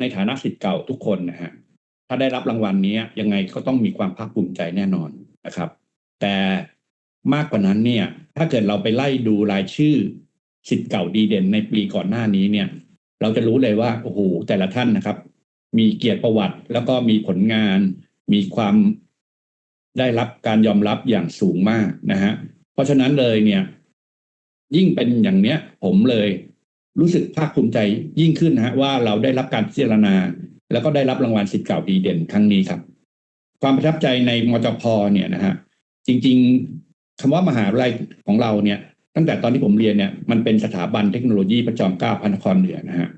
ในฐานะสิทธิ์เก่าทุกคนนะฮะถ้าได้รับรางวัลนี้ยังไงก็ต้องมีความภาคภูมิใจแน่นอนนะครับ แต่มากกว่านั้นเนี่ยถ้าเกิดเราไปไล่ดูรายชื่อสิทธิ์เก่าดีเด่นในปีก่อนหน้านี้เนี่ย เราจะรู้เลยว่าโอ้โหแต่ละท่านนะครับ มีเกียรติประวัติแล้วก็มีผลงาน มีความได้รับการยอมรับอย่างสูงมากนะฮะเพราะฉะนั้นเลยเนี่ย ยิ่งเป็นอย่างเนี้ย ผมเลย รู้สึกภาคภูมิใจยิ่งขึ้นนะฮะว่าเราได้รับการพิจารณา แล้วก็ได้รับรางวัลสิทธิ์เก่าดีเด่นครั้งนี้ครับ ความประทับใจในมจพเนี่ยนะฮะจริง ๆคำว่ามหาวิทยาลัยของเราเนี่ย ตั้งแต่ตอนที่ผมเรียนเนี่ยมันเป็นสถาบันเทคโนโลยีประจอมเกล้าพระนครเหนือนะฮะ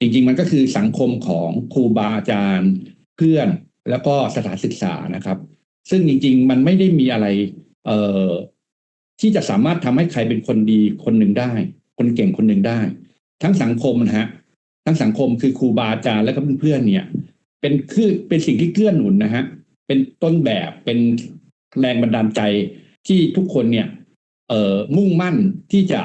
จริง ๆ มันก็คือสังคมของครูบาอาจารย์ เพื่อนแล้วก็สถานศึกษานะครับ ซึ่งจริง ๆ มันไม่ได้มีอะไร เอ่อที่จะสามารถทำให้ใครเป็นคนดีคนหนึ่งได้ คนเก่งคนหนึ่งได้ ทั้งสังคมนะฮะทั้งสังคมคือครูบาอาจารย์และก็เพื่อนๆเนี่ย เป็นคือเป็นสิ่งที่เกื้อหนุนนะฮะเป็นต้นแบบเป็นแรงบันดาลใจที่ทุกคนเนี่ย เอ่อมุ่งมั่นที่จะ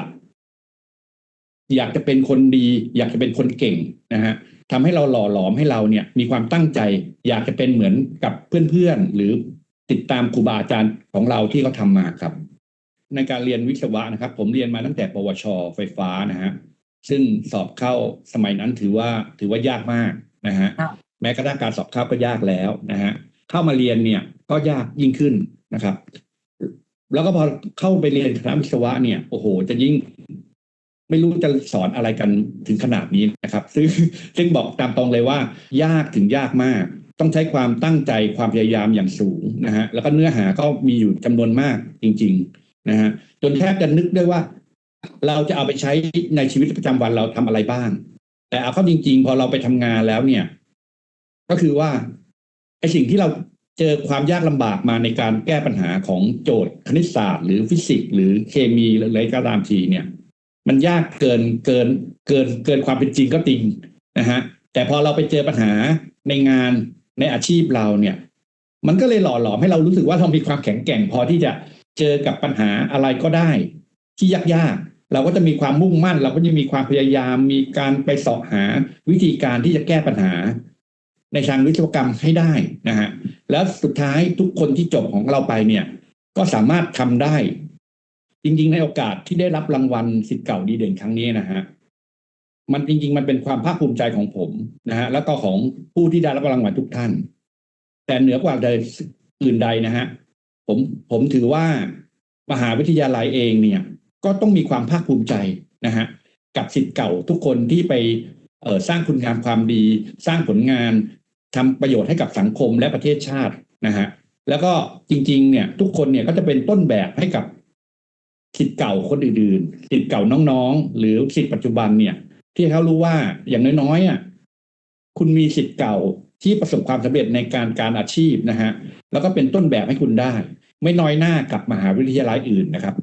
อยากจะเป็นคนดี อยากจะเป็นคนเก่งนะฮะทำให้เราหล่อหลอมให้เราเนี่ย มีความตั้งใจ อยากจะเป็นเหมือนกับเพื่อนๆหรือติดตามครูบาอาจารย์ของเราที่เขาทำมาครับ ในการเรียนวิศวะนะครับ ผมเรียนมาตั้งแต่ ปวช ไฟฟ้านะฮะ ซึ่งสอบเข้าสมัยนั้นถือว่าถือว่ายากมากนะฮะครับแม้กระทั่งการสอบเข้าก็ยากแล้วนะฮะเข้ามาเรียนเนี่ยก็ยากยิ่งขึ้นนะครับ แล้วก็พอเข้าไปเรียนคณะวิศวะเนี่ยโอ้โห จะยิ่ง ไม่รู้จะสอนอะไรกันถึงขนาดนี้นะครับ ซึ่งซึ่งบอกตามตรงเลยว่า ยากถึงยากมาก ต้องใช้ความตั้งใจความพยายามอย่างสูงนะฮะแล้วก็เนื้อหาก็มีอยู่จำนวนมากจริง ๆนะฮะจนแทบจะนึกได้ว่า เราจะเอาไปใช้ในชีวิตประจำวันเราทำอะไรบ้าง แต่เอาเข้าจริง ๆ พอเราไปทำงานแล้วเนี่ย ก็คือว่าไอสิ่งที่เราเจอความยากลำบากมาในการแก้ปัญหาของโจทย์คณิตศาสตร์ หรือฟิสิกส์หรือเคมีหรืออะไรก็ตามทีเนี่ย มันยากเกินเกินเกินเกินความเป็นจริงก็จริงนะฮะแต่พอเราไปเจอปัญหาในงานในอาชีพเราเนี่ย มันก็เลยหล่อหลอมให้เรารู้สึกว่าเรามีความแข็งแกร่งพอที่จะเจอกับปัญหาอะไรก็ได้ ที่ยากๆ เราก็จะมีความมุ่งมั่น เราก็จะมีความพยายาม มีการไปเสาะหาวิธีการที่จะแก้ปัญหา ในทางวิศวกรรมให้ได้นะฮะแล้วสุดท้ายทุกคนที่จบของเราไปเนี่ย ก็สามารถทำได้ จริง ๆ ในโอกาสที่ได้รับรางวัลสิทธิ์เก่าดีเด่นครั้งนี้นะฮะมันจริง ๆ มันเป็นความภาคภูมิใจของผมนะฮะแล้วก็ของผู้ที่ได้รับรางวัลทุกท่าน แต่เหนือกว่าใดอื่นใดนะฮะผมผมถือว่ามหาวิทยาลัยเองเนี่ย ก็ต้องมีความภาคภูมิใจนะฮะกับสิทธิ์เก่าทุกคนที่ไปสร้างคุณงามความดี สร้างผลงานทำประโยชน์ให้กับสังคมและประเทศชาตินะฮะแล้วก็จริง ๆ เนี่ยทุกคนเนี่ยก็จะเป็นต้นแบบให้กับสิทธิ์เก่าคนอื่นๆสิทธิ์เก่าน้องๆ หรือสิทธิ์ปัจจุบันเนี่ย ที่เขารู้ว่าอย่างน้อยๆอะคุณมีสิทธิ์เก่าที่ประสบความสำเร็จในการการอาชีพนะฮะแล้วก็เป็นต้นแบบให้คุณได้ ไม่น้อยหน้ากับมหาวิทยาลัยอื่นนะครับ